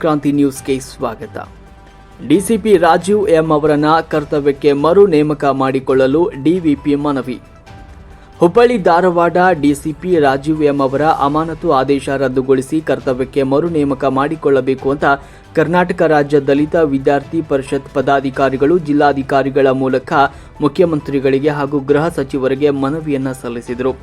ಕ್ರಾಂತಿ ನ್ಯೂಸ್ಗೆ ಸ್ವಾಗತ. ಡಿಸಿಪಿ ರಾಜೀವ್ ಎಂ ಅವರನ್ನ ಕರ್ತವ್ಯಕ್ಕೆ ಮರು ನೇಮಕ ಮಾಡಿಕೊಳ್ಳಲು ಡಿವಿಪಿ ಮನವಿ. ಹುಬ್ಬಳ್ಳಿ ಧಾರವಾಡ ಡಿಸಿಪಿ ರಾಜೀವ್ ಎಂ ಅವರ ಅಮಾನತು ಆದೇಶ ರದ್ದುಗೊಳಿಸಿ ಕರ್ತವ್ಯಕ್ಕೆ ಮರು ನೇಮಕ ಮಾಡಿಕೊಳ್ಳಬೇಕು ಅಂತ ಕರ್ನಾಟಕ ರಾಜ್ಯ ದಲಿತ ವಿದ್ಯಾರ್ಥಿ ಪರಿಷತ್ ಪದಾಧಿಕಾರಿಗಳು ಜಿಲ್ಲಾಧಿಕಾರಿಗಳ ಮೂಲಕ ಮುಖ್ಯಮಂತ್ರಿಗಳಿಗೆ ಹಾಗೂ ಗೃಹ ಸಚಿವರಿಗೆ ಮನವಿಯನ್ನ ಸಲ್ಲಿಸಿದರು.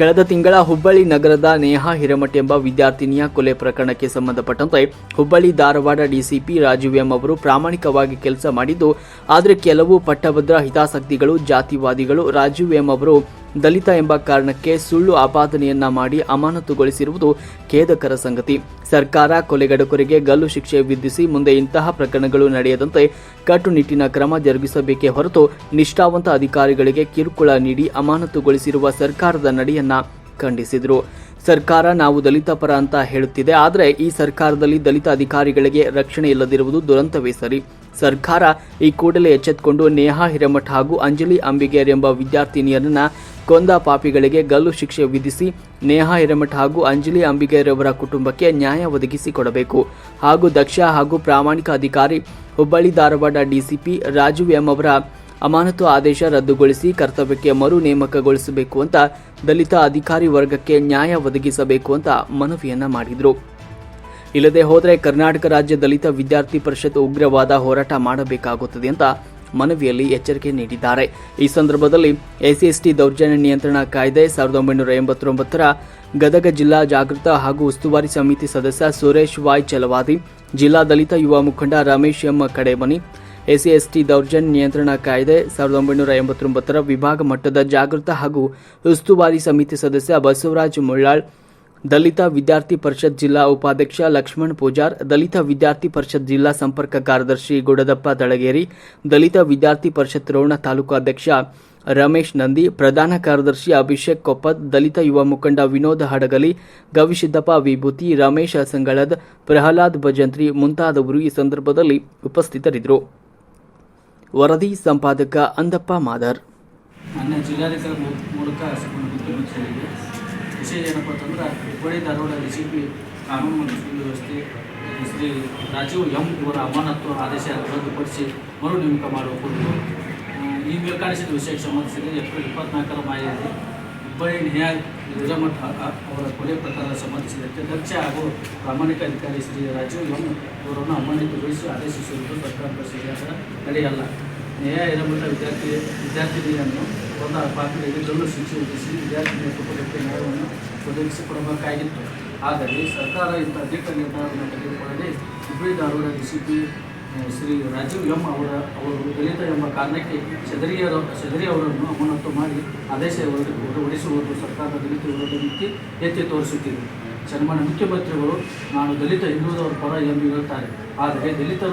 ಕಳೆದ ತಿಂಗಳ ಹುಬ್ಬಳ್ಳಿ ನಗರದ ನೇಹಾ ಹಿರೇಮಠ್ ಎಂಬ ವಿದ್ಯಾರ್ಥಿನಿಯ ಕೊಲೆ ಪ್ರಕರಣಕ್ಕೆ ಸಂಬಂಧಪಟ್ಟಂತೆ ಹುಬ್ಬಳ್ಳಿ ಧಾರವಾಡ ಡಿಸಿಪಿ ರಾಜೀವ್ ಎಂ ಅವರು ಪ್ರಾಮಾಣಿಕವಾಗಿ ಕೆಲಸ ಮಾಡಿದ್ದು, ಆದರೆ ಕೆಲವು ಪಟ್ಟಭದ್ರ ಹಿತಾಸಕ್ತಿಗಳು, ಜಾತಿವಾದಿಗಳು ರಾಜೀವ್ ಎಂ ಅವರು ದಲಿತ ಎಂಬ ಕಾರಣಕ್ಕೆ ಸುಳ್ಳು ಆಪಾದನೆಯನ್ನ ಮಾಡಿ ಅಮಾನತುಗೊಳಿಸಿರುವುದು ಖೇದಕರ ಸಂಗತಿ. ಸರ್ಕಾರ ಕೊಲೆಗಡಕರಿಗೆ ಗಲ್ಲು ಶಿಕ್ಷೆ ವಿಧಿಸಿ ಮುಂದೆ ಇಂತಹ ಪ್ರಕರಣಗಳು ನಡೆಯದಂತೆ ಕಟ್ಟುನಿಟ್ಟಿನ ಕ್ರಮ ಜರುಗಿಸಬೇಕೇ ಹೊರತು ನಿಷ್ಠಾವಂತ ಅಧಿಕಾರಿಗಳಿಗೆ ಕಿರುಕುಳ ನೀಡಿ ಅಮಾನತುಗೊಳಿಸಿರುವ ಸರ್ಕಾರದ ನಡೆಯನ್ನ ಖಂಡಿಸಿದರು. ಸರ್ಕಾರ ನಾವು ದಲಿತ ಪರ ಅಂತ ಹೇಳುತ್ತಿದೆ, ಆದರೆ ಈ ಸರ್ಕಾರದಲ್ಲಿ ದಲಿತ ಅಧಿಕಾರಿಗಳಿಗೆ ರಕ್ಷಣೆ ಇಲ್ಲದಿರುವುದು ದುರಂತವೇ ಸರಿ. ಸರ್ಕಾರ ಈ ಕೂಡಲೇ ಎಚ್ಚೆತ್ತುಕೊಂಡು ನೇಹಾ ಹಿರೇಮಠ್ ಹಾಗೂ ಅಂಜಲಿ ಅಂಬಿಗೇರ್ ಎಂಬ ವಿದ್ಯಾರ್ಥಿನಿಯರನ್ನ ಕೊಂದ ಪಾಪಿಗಳಿಗೆ ಗಲ್ಲು ಶಿಕ್ಷೆ ವಿಧಿಸಿ ನೇಹಾ ಹಿರೇಮಠ ಹಾಗೂ ಅಂಜಲಿ ಅಂಬಿಗೇರವರ ಕುಟುಂಬಕ್ಕೆ ನ್ಯಾಯ ಒದಗಿಸಿಕೊಡಬೇಕು ಹಾಗೂ ದಕ್ಷ ಹಾಗೂ ಪ್ರಾಮಾಣಿಕ ಅಧಿಕಾರಿ ಹುಬ್ಬಳ್ಳಿ ಧಾರವಾಡ ಡಿಸಿಪಿ ರಾಜೀವ್ ಎಂ ಅವರ ಅಮಾನತು ಆದೇಶ ರದ್ದುಗೊಳಿಸಿ ಕರ್ತವ್ಯಕ್ಕೆ ಮರು ನೇಮಕಗೊಳಿಸಬೇಕು ಅಂತ ದಲಿತ ಅಧಿಕಾರಿ ವರ್ಗಕ್ಕೆ ನ್ಯಾಯ ಒದಗಿಸಬೇಕು ಅಂತ ಮನವಿಯನ್ನ ಮಾಡಿದರು. ಇಲ್ಲದೆ ಹೋದರೆ ಕರ್ನಾಟಕ ರಾಜ್ಯ ದಲಿತ ವಿದ್ಯಾರ್ಥಿ ಪರಿಷತ್ ಉಗ್ರವಾದ ಹೋರಾಟ ಮಾಡಬೇಕಾಗುತ್ತದೆ ಅಂತ ಮನವಿಯಲ್ಲಿ ಎಚ್ಚರಿಕೆ ನೀಡಿದ್ದಾರೆ. ಈ ಸಂದರ್ಭದಲ್ಲಿ ಎಸ್ಸಿಎಸ್ಟಿ ದೌರ್ಜನ್ಯ ನಿಯಂತ್ರಣ ಕಾಯ್ದೆ ಸಾವಿರದ ಒಂಬೈನೂರ ಎಂಬತ್ತೊಂಬತ್ತರ ಗದಗ ಜಿಲ್ಲಾ ಜಾಗೃತ ಹಾಗೂ ಉಸ್ತುವಾರಿ ಸಮಿತಿ ಸದಸ್ಯ ಸುರೇಶ್ ವಾಯ್ ಚಲವಾದಿ ಜಿಲ್ಲಾ ದಲಿತ ಯುವ ಮುಖಂಡ ರಮೇಶ್ ಎಂ ಕಡೇಮನಿ ಎಸ್ಸಿಎಸ್ಟಿ ದೌರ್ಜನ್ಯ ನಿಯಂತ್ರಣ ಕಾಯ್ದೆ ಸಾವಿರದ ಒಂಬೈನೂರ ಎಂಬತ್ತೊಂಬತ್ತರ ವಿಭಾಗ ಮಟ್ಟದ ಜಾಗೃತ ಹಾಗೂ ಉಸ್ತುವಾರಿ ಸಮಿತಿ ಸದಸ್ಯ ಬಸವರಾಜ್ ಮುಳ್ಳಾಳ್ ದಲಿತ ವಿದ್ಯಾರ್ಥಿ ಪರಿಷತ್ ಜಿಲ್ಲಾ ಉಪಾಧ್ಯಕ್ಷ ಲಕ್ಷ್ಮಣ್ ಪೂಜಾರ್, ದಲಿತ ವಿದ್ಯಾರ್ಥಿ ಪರಿಷತ್ ಜಿಲ್ಲಾ ಸಂಪರ್ಕ ಕಾರ್ಯದರ್ಶಿ ಗುಡದಪ್ಪ ದಳಗೇರಿ, ದಲಿತ ವಿದ್ಯಾರ್ಥಿ ಪರಿಷತ್ ರೋಣ ತಾಲೂಕು ಅಧ್ಯಕ್ಷ ರಮೇಶ್ ನಂದಿ, ಪ್ರಧಾನ ಕಾರ್ಯದರ್ಶಿ ಅಭಿಷೇಕ್ ಕೊಪ್ಪತ್, ದಲಿತ ಯುವ ಮುಖಂಡ ವಿನೋದ್ ಹಡಗಲಿ, ಗವಿಸಿದ್ದಪ್ಪ ವಿಭೂತಿ, ರಮೇಶ್ ಸಂಗಳದ್, ಪ್ರಹ್ಲಾದ್ ಭಜಂತ್ರಿ ಮುಂತಾದವರು ಈ ಸಂದರ್ಭದಲ್ಲಿ ಉಪಸ್ಥಿತರಿದ್ದರು. ವರದಿ ಸಂಪಾದಕ ಅಂದಪ್ಪ ಮಾದರ್. ಮೂಲಕ ವಿಷಯ ಏನಪ್ಪ ಅಂತಂದ್ರೆ, Hubballi Dharwad D C P ಕಾನೂನು ಮತ್ತು ಸುವ್ಯವಸ್ಥೆ ಶ್ರೀ ರಾಜೀವ್ ಎಂ ಅವರ ಅಮಾನತ್ತು ಆದೇಶ ರದ್ದುಪಡಿಸಿ ಮರು ನೇಮಕ ಮಾಡುವ ಕುರಿತು ಈ ಮೇಲ್ಕಾಣಿಸಿದ ವಿಷಯಕ್ಕೆ ಸಂಬಂಧಿಸಿದ ಏಪ್ರಿಲ್ ಇಪ್ಪತ್ನಾಲ್ಕರ ಮಾಹಿತಿ ಹುಬ್ಬಳ್ಳಿ ನ್ಯಾಯ ನಿಜಮಠ ಅವರ ಕೊಲೆ ಪ್ರಕಾರ ಸಂಬಂಧಿಸಿದಂತೆ ದಕ್ಷ ಹಾಗೂ ಪ್ರಾಮಾಣಿಕ ಅಧಿಕಾರಿ ಶ್ರೀ ರಾಜೀವ್ ಎಂ ಇವರನ್ನು ಅಮಾನತುಗೊಳಿಸಿ ಆದೇಶಿಸುವುದು ಸರ್ಕಾರದ ಸರಿಯಾದ ನಡೆಯಲ್ಲ. ನ್ಯಾಯ ಇರಮಠ ವಿದ್ಯಾರ್ಥಿ ವಿದ್ಯಾರ್ಥಿನಿಯನ್ನು ಕೊಂದ ಪಾಪಿಗಳಿಗೆ ಗಲ್ಲು ಶಿಕ್ಷೆ ವಿಧಿಸಿ ವಿದ್ಯಾರ್ಥಿನಿಯ ಕುಟುಂಬಕ್ಕೆ ಒದಗಿಸಿಕೊಡಬೇಕಾಗಿತ್ತು. ಆದರೆ ಸರ್ಕಾರ ಇಂಥ ದಿಟ್ಟ ನಿರ್ಧಾರವನ್ನು ತೆಗೆದುಕೊಳ್ಳದೆ Hubballi Dharwad D C P Shri Rajeev M ಅವರ, ಅವರು ದಲಿತ ಎಂಬ ಕಾರಣಕ್ಕೆ ಚದರಿಯರ ಚದರಿ ಅವರನ್ನು ಅಮಾನತು ಮಾಡಿ ಆದೇಶ ಹೊರಡಿ- ಹೊರಡಿಸುವುದು ಸರ್ಕಾರದ ದಲಿತ ವಿರೋಧ ನೀತಿ ಎತ್ತಿ ತೋರಿಸುತ್ತಿದೆ. ಸನ್ಮಾನ್ಯ ಮುಖ್ಯಮಂತ್ರಿಗಳು, ನಾನು ದಲಿತ ಹಿಂದುಳಿದವರ ಪರ ಎಂದು ಹೇಳುತ್ತಾರೆ ಆದರೆ ದಲಿತರ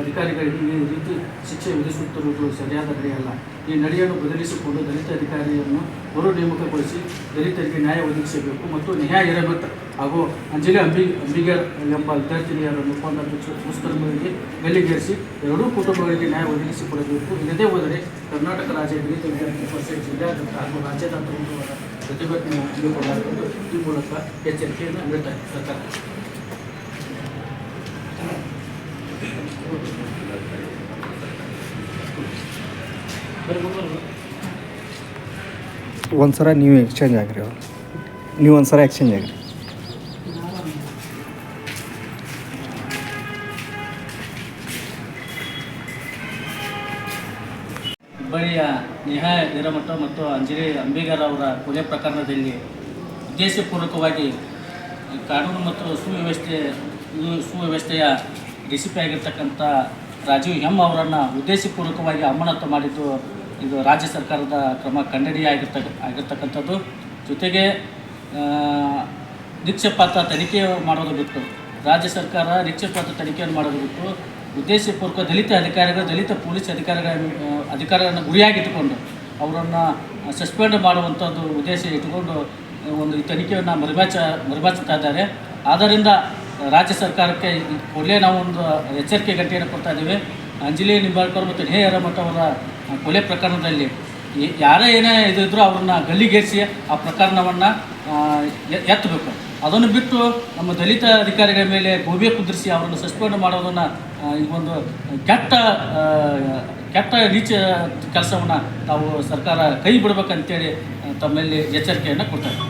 ಅಧಿಕಾರಿಗಳಿಗೆ ಈ ರೀತಿ ಶಿಕ್ಷೆ ವಿಧಿಸುತ್ತಿರುವುದು ಸರಿಯಾದ ನಡೆಯಲ್ಲ ಈ ನಡೆಯನ್ನು ಬದಲಿಸಿಕೊಂಡು ದಲಿತ ಅಧಿಕಾರಿಯನ್ನು ಮರು ನೇಮಕಗೊಳಿಸಿ ದಲಿತರಿಗೆ ನ್ಯಾಯ ಒದಗಿಸಬೇಕು ಮತ್ತು ನ್ಯಾಯ ಇರಬೇಕು. ಹಾಗೂ ಅಂಜಲಿ ಅಂಬಿ, ಅಂಬಿಗರ್ ಎಂಬ ವಿದ್ಯಾರ್ಥಿನಿಯರನ್ನು ದುಷ್ಕ- ದುಷ್ಕರ್ಮಗಳಿಗೆ ಗಲ್ಲಿಗೇರಿಸಿ ಎರಡೂ ಕುಟುಂಬಗಳಿಗೆ ನ್ಯಾಯ ಒದಗಿಸಿಕೊಡಬೇಕು. ಇಲ್ಲದೇ ಹೋದರೆ ಕರ್ನಾಟಕ ರಾಜ್ಯ ದಲಿತ ವಿದ್ಯಾರ್ಥಿ ಪರಿಷತ್ ಜಿಲ್ಲಾಡಳಿತ ಹಾಗೂ ರಾಜ್ಯಾದ್ಯಂತ ಪ್ರತಿಭಟನೆ ಹಮ್ಮಿಕೊಳ್ಳಲಾಗುವುದು ಈ ಮೂಲಕ ಎಚ್ಚರಿಕೆಯನ್ನು ನೀಡುತ್ತಾರೆ ಸರ್ಕಾರ. ಒಂದ್ಸಲ ನೀವು ಎಕ್ಸ್ಚೇಂಜ್ ಆಗಿರಿ ಅವ್ರು. ನೀವು ಒಂದ್ಸಲ ಎಕ್ಸ್ಚೇಂಜ್ ಆಗಿರಿ. ಹುಬ್ಬಳ್ಳಿಯ ನೇಹಾ ಹಿರೇಮಠ ಮತ್ತು ಅಂಜಲಿ ಅಂಬಿಗರ್ ಅವರ ಕೊಲೆ ಪ್ರಕರಣದಲ್ಲಿ ಉದ್ದೇಶಪೂರ್ವಕವಾಗಿ ಕಾನೂನು ಮತ್ತು ಸುವ್ಯವಸ್ಥೆ ಸುವ್ಯವಸ್ಥೆಯ ಡಿಸಿಪಿ ಆಗಿರ್ತಕ್ಕಂಥ ರಾಜೀವ್ ಎಂ ಅವರನ್ನು ಉದ್ದೇಶಪೂರ್ವಕವಾಗಿ ಅಮಾನತು ಮಾಡಿದ್ದು ಇದು ರಾಜ್ಯ ಸರ್ಕಾರದ ಕ್ರಮ ಖಂಡನೀಯ ಆಗಿರ್ತಕ್ಕ ಆಗಿರ್ತಕ್ಕಂಥದ್ದು. ಜೊತೆಗೆ ನಿಕ್ಷೇಪಾತ ತನಿಖೆ ಮಾಡೋದು ಬಿಟ್ಟು, ರಾಜ್ಯ ಸರ್ಕಾರ ನಿಕ್ಷೇಪಾತ ತನಿಖೆಯನ್ನು ಮಾಡೋದು ಬಿಟ್ಟು ಉದ್ದೇಶಪೂರ್ವಕ ದಲಿತ ಅಧಿಕಾರಿಗಳು, ದಲಿತ ಪೊಲೀಸ್ ಅಧಿಕಾರಿಗಳ ಅಧಿಕಾರಿಗಳನ್ನು ಗುರಿಯಾಗಿಟ್ಟುಕೊಂಡು ಅವರನ್ನು ಸಸ್ಪೆಂಡ್ ಮಾಡುವಂಥದ್ದು ಉದ್ದೇಶ ಇಟ್ಟುಕೊಂಡು ಒಂದು ಈ ತನಿಖೆಯನ್ನು ಮರುಬಾಚ, ಮರುಬಾಚುತ್ತಾ ಇದ್ದಾರೆ. ಆದ್ದರಿಂದ ರಾಜ್ಯ ಸರ್ಕಾರಕ್ಕೆ ಕೊಲೆ ನಾವು ಒಂದು ಎಚ್ಚರಿಕೆ ಗಂಟೆಯನ್ನು ಕೊಡ್ತಾ ಇದ್ದೀವಿ. ಅಂಜಲಿ ನಿಂಬಾಳ್ಕರ್ ಮತ್ತು ನೇ ಯರಮಠ ಅವರ ಕೊಲೆ ಪ್ರಕರಣದಲ್ಲಿ ಯಾರೇ ಏನೇ ಇದ್ದರೂ ಅವ್ರನ್ನ ಗಲ್ಲಿಗೇರಿಸಿ ಆ ಪ್ರಕರಣವನ್ನು ಎತ್ತಬೇಕು. ಅದನ್ನು ಬಿಟ್ಟು ನಮ್ಮ ದಲಿತ ಅಧಿಕಾರಿಗಳ ಮೇಲೆ ಗೋಬೆ ಕುದುರಿಸಿ ಅವರನ್ನು ಸಸ್ಪೆಂಡ್ ಮಾಡೋದನ್ನು ಒಂದು ಕೆಟ್ಟ ಕೆಟ್ಟ ರೀಚ ಕೆಲಸವನ್ನು ತಾವು ಸರ್ಕಾರ ಕೈ ಬಿಡ್ಬೇಕಂತೇಳಿ ತಮ್ಮಲ್ಲಿ ಎಚ್ಚರಿಕೆಯನ್ನು ಕೊಡ್ತಾರೆ